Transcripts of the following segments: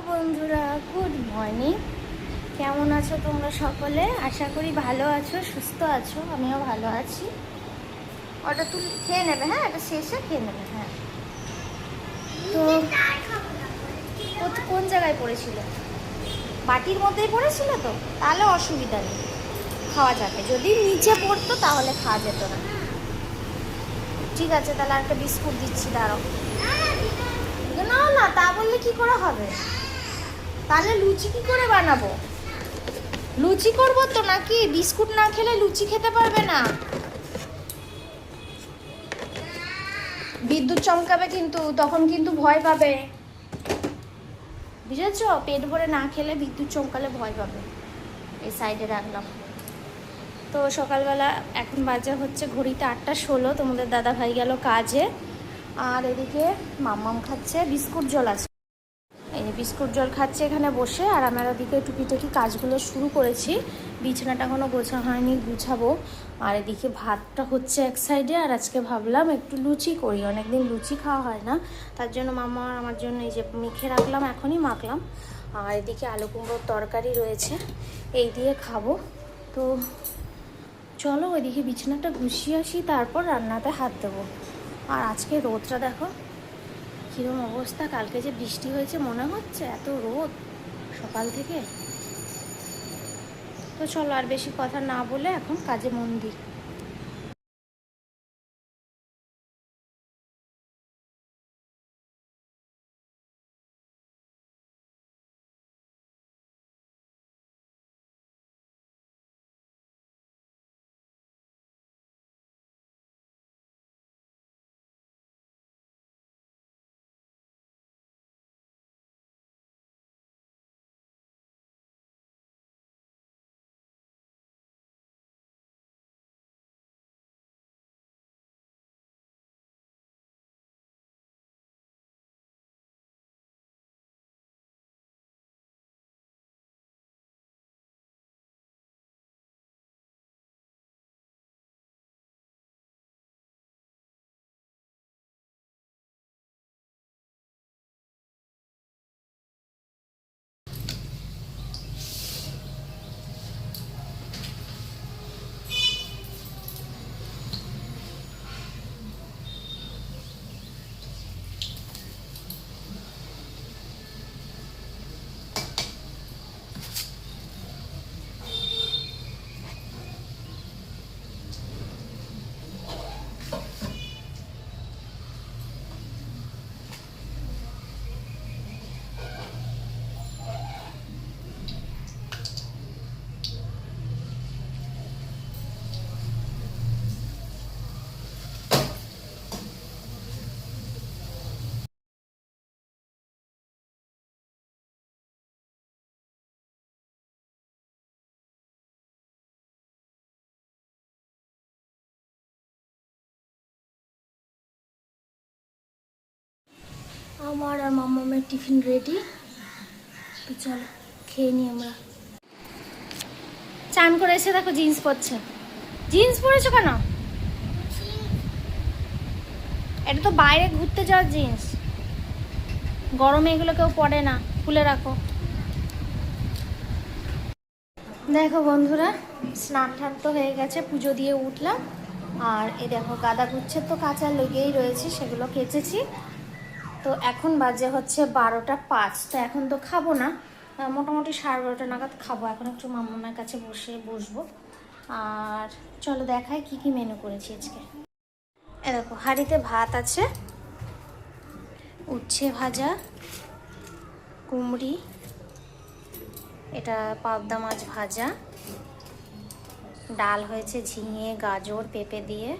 বন্ধুরা good morning কেমন আছো তোমরা সকলে? আশা করি ভালো আছো, সুস্থ আছো, আমিও ভালো আছি। ওটা তুমি খেয়ে নেবে হ্যাঁ? এটা শেষে খেয়ে নেবে হ্যাঁ। তো কোন জায়গায় পড়েছিল? বাটির মধ্যেই পড়েছিল তো? তাহলে অসুবিধা নেই। খাওয়া যাবে। যদি নিচে পড়তো তাহলে খাওয়া যেত না। ঠিক আছে, তাহলে একটা বিস্কুট দিচ্ছি, দাঁড়াও। না না, তা বললে কি করে হবে? তাহলে লুচি কি করে বানাবো? লুচি করব তো নাকি? বিস্কুট না খেলে লুচি খেতে পারবে না। বিদ্যুৎ চমকাবে কিন্তু, তখন কিন্তু ভয় পাবে। বুঝেছ? পেট ভরে না খেলে বিদ্যুৎ চমকালে ভয় পাবে। এই সাইডে রাখলাম। তো সকালবেলা এখন বাজে হচ্ছে ঘড়িতে আটটা ষোলো। তোমাদের দাদা ভাই গেল কাজে। আর এদিকে মাম্মাম খাচ্ছে, বিস্কুট জল আছে। এই বিস্কুট জল খাচ্ছে এখানে বসে, আর আমার ওদিকে টুকিটাকি কাজগুলো শুরু করেছি। বিছানাটা এখনও গোছা হয়নি, গুছাবো। আর এদিকে ভাতটা হচ্ছে এক সাইডে, আর আজকে ভাবলাম একটু লুচি করি। অনেকদিন লুচি খাওয়া হয় না, তার জন্য মামা আমার জন্য এই যে মেখে রাখলাম, এখনই মাখলাম। আর এদিকে আলু কুমড়োর তরকারি রয়েছে, এই দিয়ে খাব। তো চলো ওইদিকে বিছানাটা গুছিয়ে আসি, তারপর রান্নাতে হাত দেবো। আর আজকে রোদটা দেখো কীরকম অবস্থা? কালকে যে বৃষ্টি হয়েছে মনে হচ্ছে? এত রোদ সকাল থেকে? তো চলো আর বেশি কথা না বলে এখন কাজে মন দিই। আমার আর মামামের টিফিন রেডি তো চলো, খেয়ে নিই আমরা। চান করে এসে দেখো জিন্স পরছে। জিন্স পরেছো কেন? এটা তো বাইরে ঘুরতে যাওয়ার জিন্স গরমে এগুলো কেউ পরে না, খুলে রাখো। দেখো বন্ধুরা, স্নান টান তো হয়ে গেছে, পুজো দিয়ে উঠলাম। আর এ দেখো গাদা গুচ্ছে তো, কাঁচা লেগেই রয়েছে, সেগুলো কেচেছি। তো এখন বাজে হচ্ছে বারোটা পাঁচ। তো এখন তো খাব না। মোটামুটি সাড়ে বারোটা নাগাদ খাব। এখন একটু মামার কাছে বসে বসবো। আর চলো দেখাই কি কি মেনু করেছি আজকে। এ দেখো, হাঁড়িতে ভাত আছে, উচ্ছে ভাজা, কুমড়ি, এটা পাবদা মাছ ভাজা, ডাল হয়েছে ঝিঙে, গাজর, পেঁপে দিয়ে,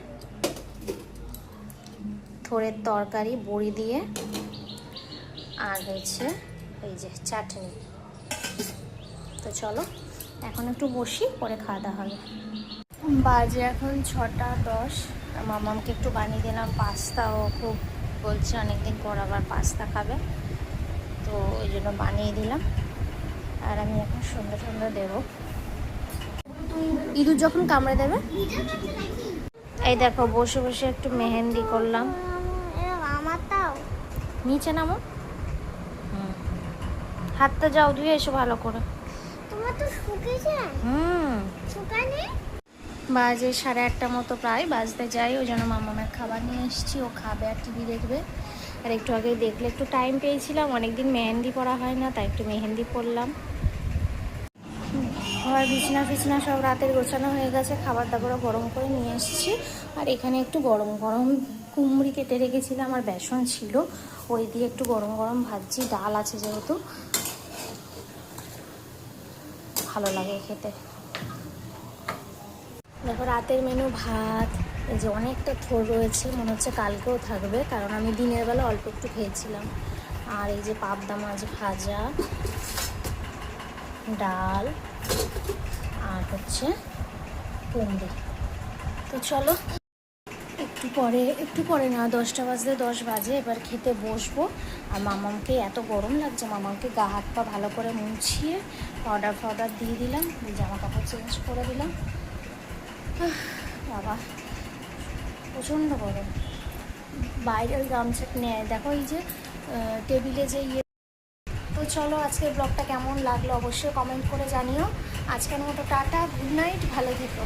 থোড়ের তরকারি, বড়ি দিয়ে আর হয়েছে এই যে চাটনি। তো চলো এখন একটু বসি পরে খাওয়া দাওয়া হবে। বাজে এখন ছটা দশ। মামামকে একটু বানিয়ে দিলাম পাস্তা। ও খুব বলছে অনেকদিন পর আবার পাস্তা খাবে। তো ওই জন্য বানিয়ে দিলাম। আর আমি এখন সুন্দর সুন্দর দেবো। ইঁদুর যখন কামড়ে দেবে? এই দেখো বসে বসে একটু মেহেন্দি করলাম। নিচে নামো। হাতটা যাও ধুয়ে এসো ভালো করে। তোমার তো শুকিয়েছে হুম। শুকায়নি? বাজে সাড়ে আটটা মতো প্রায় বাজতে যাই ওই জন্য মামামের খাবার নিয়ে এসেছি ও খাবে আর টিভি দেখবে। আর একটু আগে দেখলে একটু টাইম পেয়েছিলাম অনেকদিন মেহেন্দি পরা হয় না তাই একটু মেহেন্দি পরলাম। ঘর বিছনা ফিছনা সব রাতের গোছানো হয়ে গেছে খাবার দাবারও গরম করে নিয়ে এসেছি। আর এখানে একটু গরম গরম কুমড়ি কেটে রেখেছিলাম আর বেসন ছিল। ওই দিয়ে একটু গরম গরম ভাজছি, ডাল আছে যেহেতু। ভালো লাগে খেতে। দেখো, রাতের মেনু ভাত, এই যে অনেকটা থোর রয়েছে, মনে হচ্ছে কালকেও থাকবে, কারণ আমি দিনের বেলা অল্প একটু খেয়েছিলাম। আর এই যে পাবদা মাছ ভাজা, ডাল, আর হচ্ছে কুমড়ি তো চলো পরে, একটু পরে না, দশটা বাজতে দশ বাজে, এবার খেতে বসবো। আর মামামকে এত গরম লাগছে মামাকে গা হাত পা ভালো করে মুছিয়ে পাউডার ফাউডার দিয়ে দিলাম জামা কাপড় চেঞ্জ করে দিলাম। বাবা, প্রচণ্ড গরম। বাইরের গামছা নেয় দেখো এই যে টেবিলে যে ইয়ে তো চলো আজকের ব্লগটা কেমন লাগল অবশ্যই কমেন্ট করে জানিও। আজকের মতো টাটা গুড নাইট ভালো থেকো।